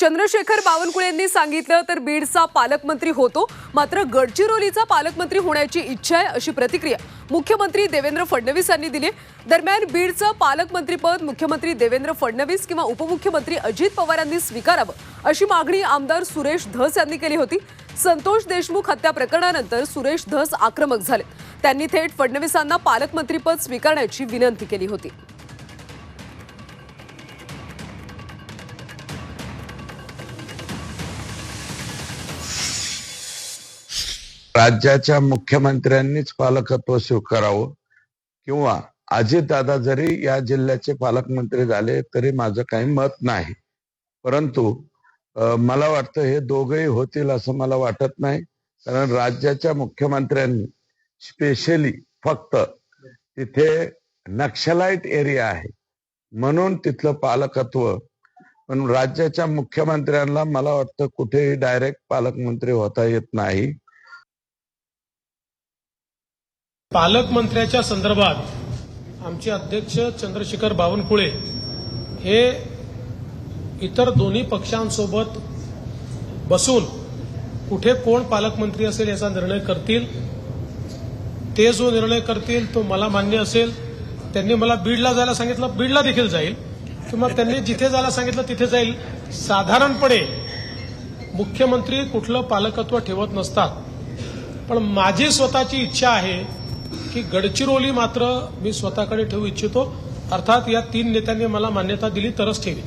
चंद्रशेखर बावनकुळेंनी सांगितलं तर बीडचा पालकमंत्री होतो. मात्र गडचिरोलीचा पालकमंत्री होण्याची इच्छा आहे अशी प्रतिक्रिया मुख्यमंत्री देवेंद्र फडणवीस यांनी दिली दरम्यान बीडचं पालकमंत्रीपद मुख्यमंत्री देवेंद्र फडणवीस किंवा उपमुख्यमंत्री अजित पवार यांनी स्वीकारावं अशी मागणी आमदार सुरेश धस यांनी केली होती. संतोष देशमुख हत्या प्रकरणानंतर सुरेश धस आक्रमक झाले. त्यांनी थेट फडणवीसांना पालकमंत्रीपद स्वीकारण्याची विनंती केली होती. राज्याच्या मुख्यमंत्र्यांनीच पालकत्व स्वीकारावं किंवा अजितदादा जरी या जिल्ह्याचे पालकमंत्री झाले तरी माझं काही मत नाही. परंतु मला वाटतं हे दोघंही होतील असं मला वाटत नाही. कारण राज्याच्या मुख्यमंत्र्यांनी स्पेशली फक्त तिथे नक्षलाईट एरिया आहे. म्हणून तिथलं पालकत्व पण राज्याच्या मुख्यमंत्र्यांना मला वाटतं कुठेही डायरेक्ट पालकमंत्री होता येत नाही. पालकमंत्र्याच्या संदर्भात आमचे अध्यक्ष चंद्रशेखर बावनकुळे हे इतर दोन्ही पक्षांसोबत बसून कुठे कोण पालकमंत्री असेल याचा निर्णय करतील. ते जो निर्णय करतील तो मला मान्य असेल. त्यांनी मला बीडला जायला सांगितलं बीडला देखील जाईल. किंवा त्यांनी जिथे जायला सांगितलं तिथे जाईल. साधारणपणे मुख्यमंत्री कुठलं पालकत्व ठेवत नसतात. पण माझी स्वतःची इच्छा आहे की गडचिरोली मात्र मी स्वतःकडे ठेवू इच्छितो. अर्थात या तीन नेत्यांनी मला मान्यता दिली तरच ठेवी